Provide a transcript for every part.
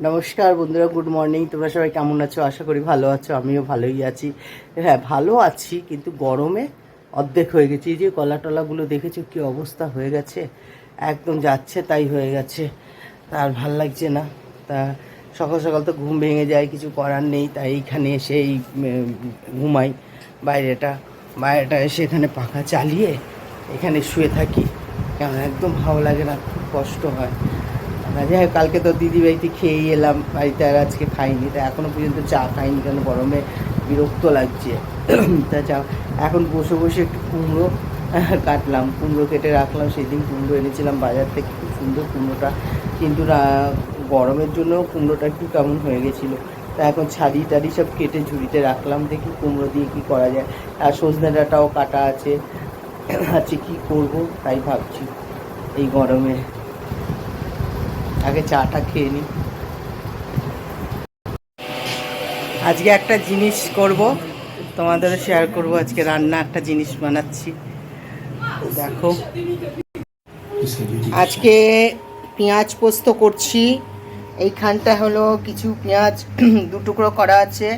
নমস্কার বন্ধুরা good morning তোমরা সবাই কেমন আছো? আশা করি ভালো আছো, আমিও ভালোই আছি। হ্যাঁ ভালো আছি, কিন্তু গরমে অর্ধেক হয়ে গেছে। এই যে কলা টলাগুলো দেখেছ, কি অবস্থা হয়ে গেছে? একদম যাচ্ছে, তাই হয়ে গেছে। তার ভালো লাগছে না। তা সকাল সকাল তো ঘুম ভেঙে যায়, কিছু করার নেই, তাই এইখানে এসে এই ঘুমাই। বাইরেটা বাইরেটা এসে এখানে পাখা চালিয়ে এখানে শুয়ে থাকি। কেন, একদম ভালো লাগে না, খুব কষ্ট হয়। না। যাই কালকে তো দিদি বাড়িতে খেয়েই এলাম, বাড়িতে আর আজকে খাইনি। তা এখনও পর্যন্ত চা খাইনি কেন গরমে বিরক্ত লাগছে। তা চা এখন বসে বসে একটু কুমড়ো কাটলাম। কুমড়ো কেটে রাখলাম, সেদিন কুমড়ো এনেছিলাম বাজার থেকে, খুব সুন্দর কুমড়োটা। কিন্তু গরমের জন্য কুমড়োটা একটু কেমন হয়ে গেছিল। তা এখন ছাড়ি টাড়ি সব কেটে ঝুড়িতে রাখলাম, দেখি কুমড়ো দিয়ে কী করা যায়। আর সজনে ডাঁটাও কাটা আছে। আছে কী করব, তাই ভাবছি। এই গরমে আগে চাটা খেয়ে নিই আজকে একটা জিনিস করব, তোমাদের শেয়ার করব, আজকে রান্না একটা জিনিস বানাচ্ছি। দেখো, আজকে পেঁয়াজ পোস্ত করছি। এইখানটা হলো কিছু পেঁয়াজ, দু টুকরো করা আছে,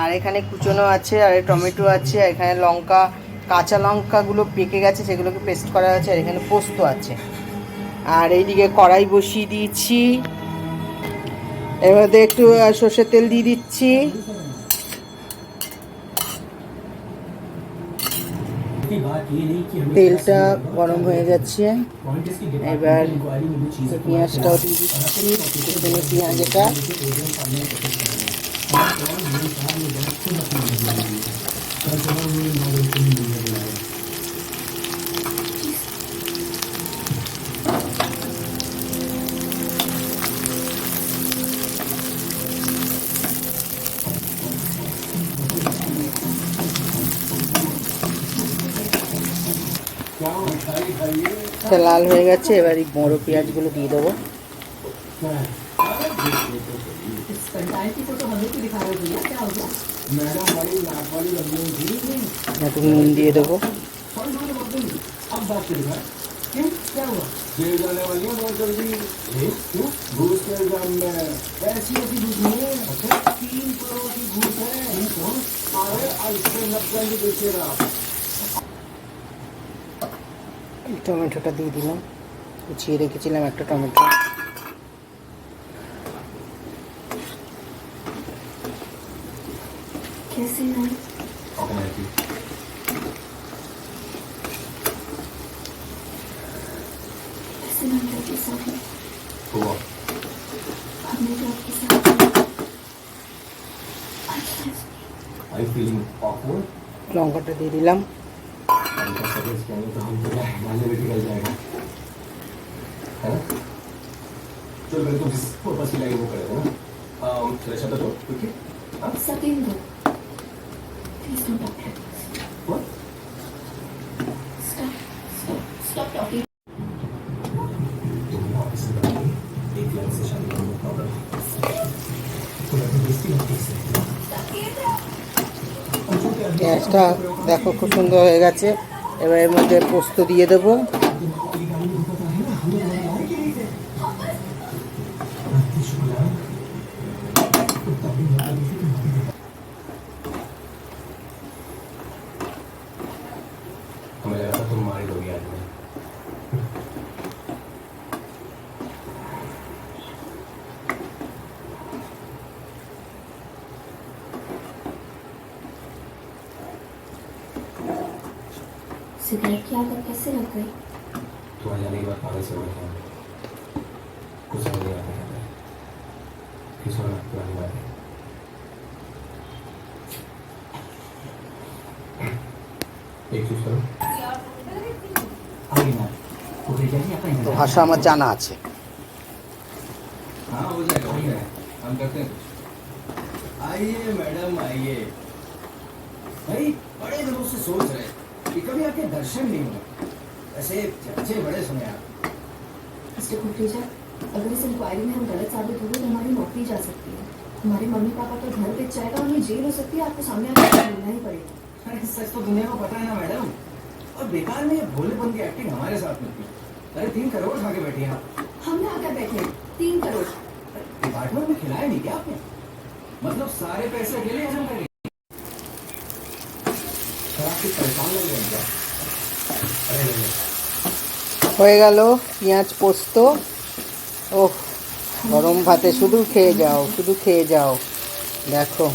আর এখানে কুচনো আছে, আর টমেটো আছে, আর এখানে লঙ্কা, কাঁচা লঙ্কাগুলো পেকে গেছে, সেগুলোকে পেস্ট করা আছে, আর এখানে পোস্ত আছে। আর এইদিকে কড়াই বসিয়ে দিয়েছি। এর মধ্যে একটু সর্ষের তেল দিয়ে দিচ্ছি। তেলটা গরম হয়ে যাচ্ছে এবার পেঁয়াজটাও দিয়ে দিচ্ছি। এখানে এটা এটা লাল হয়ে গেছে, এবার এই বড় পেঁয়াজগুলো দিয়ে দেবো। একটু নুন দিয়ে দেবো। এই টমেটোটা দিয়ে দিলাম। গুছিয়ে রেখেছিলাম একটা টমেটো। লঙ্কাটা দিয়ে দিলাম। उनका सर्विस करेंगे तो हम तो मानने भी निकल जाएगा है ना चलो मैं तो जिस पर्पस के लिए वो करेगा ना um, चले शब्द तो ओके हाँ Satendra please don't talk what stop stop talking तुम ऑफिस में बैठे एक लाइन से शादी करने का प्रॉब्लम तो मैं तो बेइज्जती लगती है और जो कि পেঁয়াজটা দেখো খুব সুন্দর হয়ে গেছে এবার এর মধ্যে পোস্ত দিয়ে দেবো। सिगरेट की आदत कैसे लग गई? तो तुम्हारी जाने के बाद पागल से हो गया कुछ समझ नहीं आता क्या फिर सोना पुरानी बात है। तो भाषा में जाना আছে हाँ हो जाएगा हम करते हैं आइए मैडम आइए। भाई बड़े दिनों से सोच रहे कि कभी आपके दर्शन नहीं हुए। ऐसे चर्चे बड़े सुने आप। मिस्टर कुकरेजा अगर इस इंक्वायरी में हम गलत साबित हो गए तो हमारी नौकरी जा सकती है। हमारे मम्मी पापा का घर बेच जाएगा हमें जेल हो सकती है आपको सामने आकर मिलना ही पड़ेगा। अरे सच तो दुनिया को पता है ना मैडम। और बेकार में ये भोलेपन की एक्टिंग हमारे साथ में की अरे तीन करोड़ खा के बैठी हैं आप। हम ना आकर बैठे तीन करोड़। डिपार्टमेंट में खिलाया नहीं क्या आपने? मतलब सारे पैसे अकेले हजम कर হয়ে গেল পেঁয়াজ পোস্ত। ও গরম ভাতে শুধু খেয়ে যাও শুধু খেয়ে যাও। দেখো।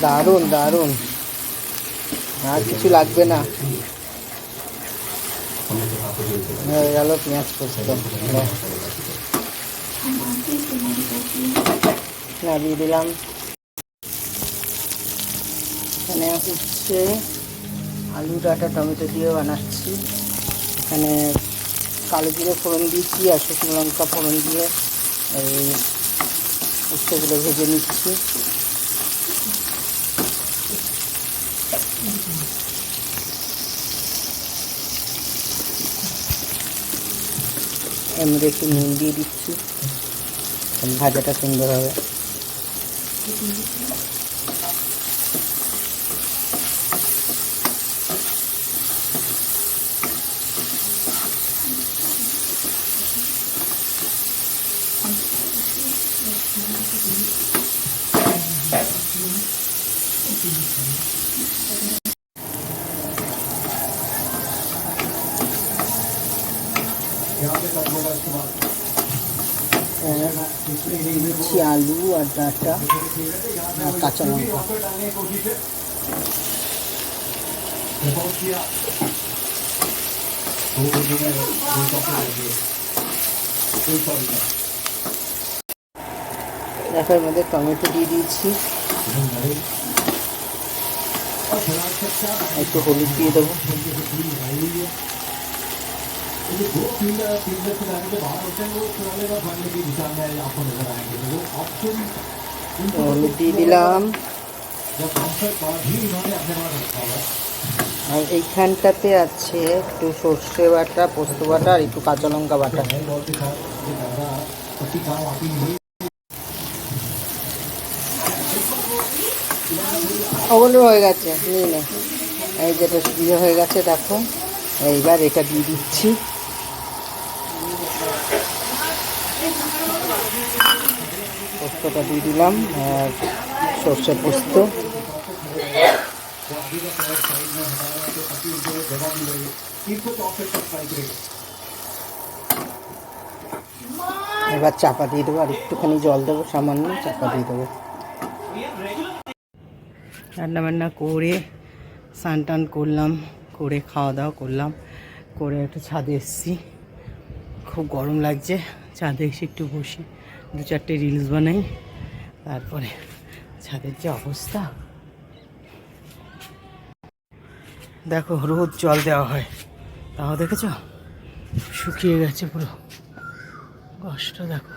দারুণ দারুণ। আর কিছু লাগবে না। হয়ে গেল পেঁয়াজ পোস্ত দিলাম এখানে হচ্ছে আলু ডাটা টমেটো দিয়ে বানাচ্ছি এখানে কালো জিরে ফোড়ন দিয়েছি আর শুকনো লঙ্কা ফোড়ন দিয়ে এই পোস্তগুলো ভেজে নিচ্ছি এমনি একটু নুন দিয়ে দিচ্ছি। ভাজাটা সুন্দর হবে। দিচ্ছি আলু আর ডাটা আর কাঁচা লঙ্কা। দেখার মধ্যে টমেটো দিয়ে দিয়েছি। একটু হলুদ দিয়ে দেবো। जो दो फील्ड फील्ड से जाने के बाहर होते हैं वो पुराने का बनने की दिशा में आपको नजर आएंगे तो वो ऑप्शन হলুদ দিয়ে দিলাম जब कॉन्सर्ट बाद ही इन्होंने अपने पास रखा हुआ है আর এইখানটাতে আছে একটু সর্ষে বাটা পোস্ত বাটা আর একটু কাঁচা লঙ্কা বাটা नए दौर के साथ ये ज़्यादा पट्टी काम आती नहीं ওগুলো হয়ে গেছে নিয়ে নে এই যেটা দিয়ে হয়ে গেছে দেখো এইবার এটা দিয়ে দিচ্ছি পোস্তটা দিয়ে দিলাম, আর সর্ষে পোস্ত। এবার চাপা দিয়ে দেবো, আর একটুখানি জল দেবো, সামান্য চাপা দিয়ে দেবো। রান্না বান্না করে স্নান টান করলাম, করে খাওয়া দাওয়া করলাম, করে একটু ছাদে এসেছি। খুব গরম লাগছে। ছাদে এসে একটু বসি। দু চারটে রিলস বানাই, তারপরে ছাদের যে অবস্থা। দেখো রোজ জল দেওয়া হয়। তাও দেখেছ? শুকিয়ে গেছে পুরো। কষ্ট, দেখো।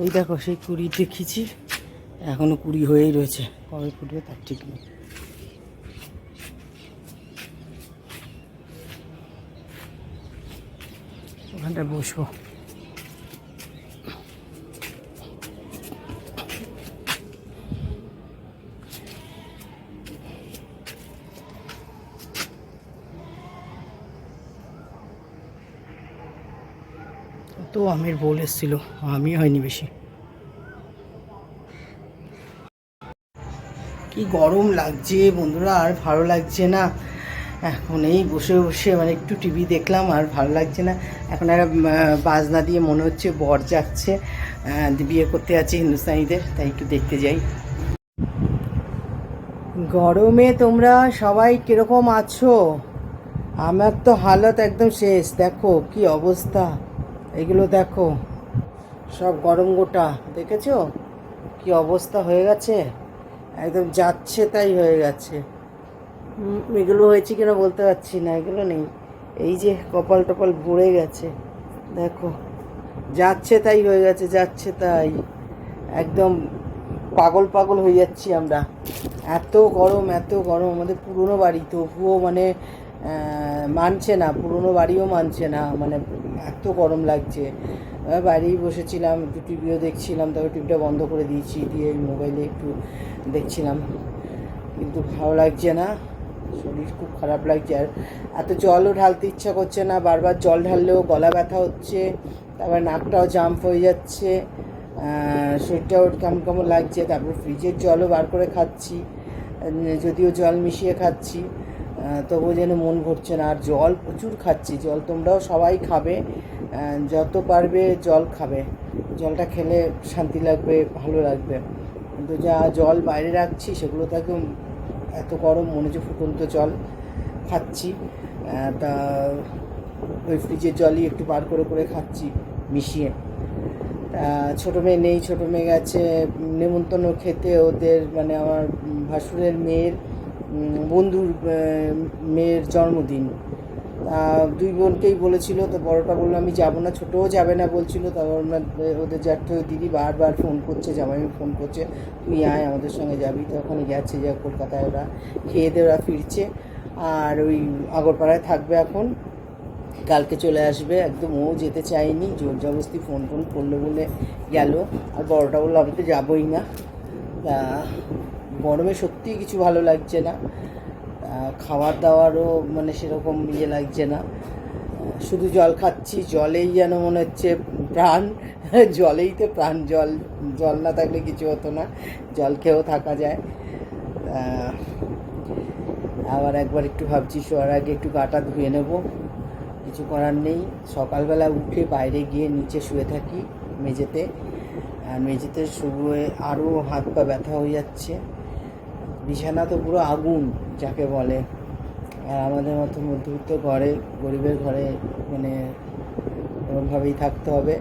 এই দেখো, সেই কুড়ি দেখেছি। এখনও কুড়ি হয়েই রয়েছে। কবে ফুটবে তার ঠিক নেই। ওখানটায় বসবো। তো আমের বোল এসেছিল আমি হয়নি বেশি। কি গরম লাগছে বন্ধুরা, আর ভালো লাগছে না? এখন এই বসে বসে মানে একটু টিভি দেখলাম আর ভালো লাগছে না। এখন আহ, বাজনা দিয়ে মনে হচ্ছে বর যাচ্ছে। বিয়ে করতে আছে হিন্দুস্তানিদের তাই একটু দেখতে যাই। গরমে তোমরা সবাই কীরকম আছো? আমার তো হালত একদম শেষ। দেখো কি অবস্থা। এগুলো দেখো। সব গরম গোটা দেখেছ? কি অবস্থা হয়ে গেছে? একদম যাচ্ছে তাই হয়ে গেছে। এগুলো হয়েছে কিনা বলতে পারছি না, এগুলো নেই। এই যে কপাল টপাল ভরে গেছে, দেখো। যাচ্ছে তাই হয়ে গেছে, যাচ্ছে তাই। একদম পাগল পাগল হয়ে যাচ্ছি আমরা। এত গরম এত গরম। আমাদের পুরনো বাড়ি, তবুও মানে মানছে না, পুরনো বাড়িও মানছে না। মানে এত গরম লাগছে। বাইরেই বসেছিলাম, একটু টিভিও দেখছিলাম তবে টিভিটা বন্ধ করে দিয়েছি, দিয়ে মোবাইলে একটু দেখছিলাম। কিন্তু ভালো লাগছে না। শরীর খুব খারাপ লাগছে আর এত জলও ঢালতে ইচ্ছা করছে না, বারবার জল ঢাললেও গলা ব্যথা হচ্ছে, তারপর নাকটাও জাম্প হয়ে যাচ্ছে শরীরটাও কেমন কেমন লাগছে, তারপর ফ্রিজের জলও বার করে খাচ্ছি যদিও জল মিশিয়ে খাচ্ছি তবুও যেন মন ভরছে না, আর জল প্রচুর খাচ্ছি, জল তোমরাও সবাই খাবে যত পারবে জল খাবে, জলটা খেলে শান্তি লাগবে, ভালো লাগবে, কিন্তু যা জল বাইরে রাখছি সেগুলো তো একদম এত গরম, মনে হচ্ছে ফুটন্ত জল খাচ্ছি। তা ওই ফ্রিজের জলই একটু বার করে করে খাচ্ছি, মিশিয়ে। ছোটো মেয়ে নেই, ছোটো মেয়ে গেছে, নেমন্তন্ন খেতে। ওদের মানে আমার ভাসুরের মেয়ের বন্ধুর মেয়ের জন্মদিন। দুই বোনকেই বলেছিল, তো বড়টা বলল, আমি যাব না। ছোটোও যাবে না, বলছিল। তারপর ওদের জ্যাঠো দিদি বারবার ফোন করছে জামাই ফোন করছে, তুই আয়, আমাদের সঙ্গে যাবি। তো ওখানে গেছে যে কলকাতায় ওরা খেয়ে দিয়ে ওরা ফিরছে। আর ওই আগরপাড়ায় থাকবে এখন। কালকে চলে আসবে, একদম ও যেতে চায়নি, জোর জবরদস্তি ফোন টোন করল বলে গেল। আর বড়টা বলল, আমি তো যাবোই না। গরমে সত্যিই কিছু ভালো লাগছে না। খাবার দাওয়ারও মানে সেরকম ইয়ে লাগছে না। শুধু জল খাচ্ছি, জলেই যেন মনে হচ্ছে প্রাণ। জলেই তো প্রাণ, জল জল না থাকলে কিছু হতো না, জল খেয়েও থাকা যায়। আবার একবার একটু ভাবছি, শোয়ার আগে একটু গাটা ধুয়ে নেব। কিছু করার নেই। সকালবেলা উঠে বাইরে গিয়ে নিচে শুয়ে থাকি মেঝেতে। আর মেঝেতে শুয়ে আরও হাত পা ব্যথা হয়ে যাচ্ছে। বিছানা তো পুরো আগুন, যাকে বলে। আর আমাদের মতো মধ্যবিত্ত ঘরে, গরিবের ঘরে মানে এমনভাবেই থাকতে হবে।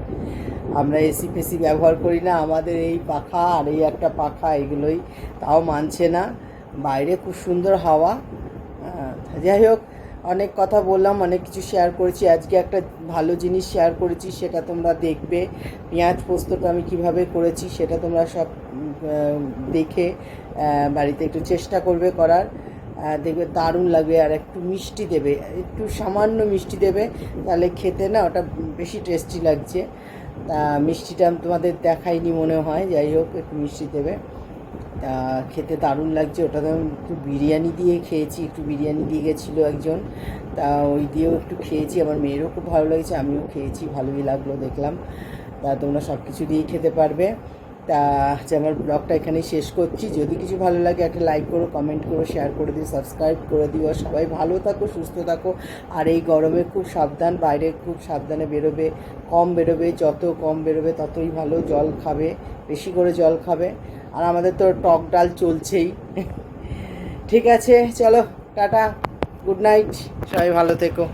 আমরা এসি ফেসি ব্যবহার করি না, আমাদের এই পাখা আর এই একটা পাখা এগুলোই। তাও মানছে না। বাইরে খুব সুন্দর হাওয়া। যাই হোক অনেক কথা বললাম, অনেক কিছু শেয়ার করেছি। আজকে একটা ভালো জিনিস শেয়ার করেছি, সেটা তোমরা দেখবে। পেঁয়াজ পোস্তটা আমি কীভাবে করেছি, সেটা তোমরা সব দেখে বাড়িতে একটু চেষ্টা করবে করার। দেখবে দারুণ লাগবে আর একটু মিষ্টি দেবে, একটু সামান্য মিষ্টি দেবে, তাহলে খেতে না ওটা বেশি টেস্টি লাগছে। তা মিষ্টিটা তোমাদের দেখাইনি মনে হয়, যাই হোক, একটু মিষ্টি দেবে। খেতে দারুণ লাগছে। ওটা তো একটু বিরিয়ানি দিয়ে খেয়েছি, একটু বিরিয়ানি দিয়ে গেছিল একজন। তা ওই দিয়েও একটু খেয়েছি, আমার মেয়েরও খুব ভালো লেগেছে, আমিও খেয়েছি, ভালোই লাগল দেখলাম। তা তোমরা সব কিছু দিয়েই খেতে পারবে। তা আজ আমার ব্লগটা এখানেই শেষ করছি। যদি কিছু ভালো লাগে, একটা লাইক করো কমেন্ট করো শেয়ার করে দিও সাবস্ক্রাইব করে দিও। সবাই ভালো থাকো, সুস্থ থাকো। আর এই গরমে খুব সাবধান, বাইরে খুব সাবধানে বেরোবে, কম বেরোবে, যত কম বেরোবে ততই ভালো, জল খাবে, বেশি করে জল খাবে। আর আমাদের তো টক ডাল চলছেই। ঠিক আছে, চলো, টাটা গুড নাইট সবাই ভালো থেকো।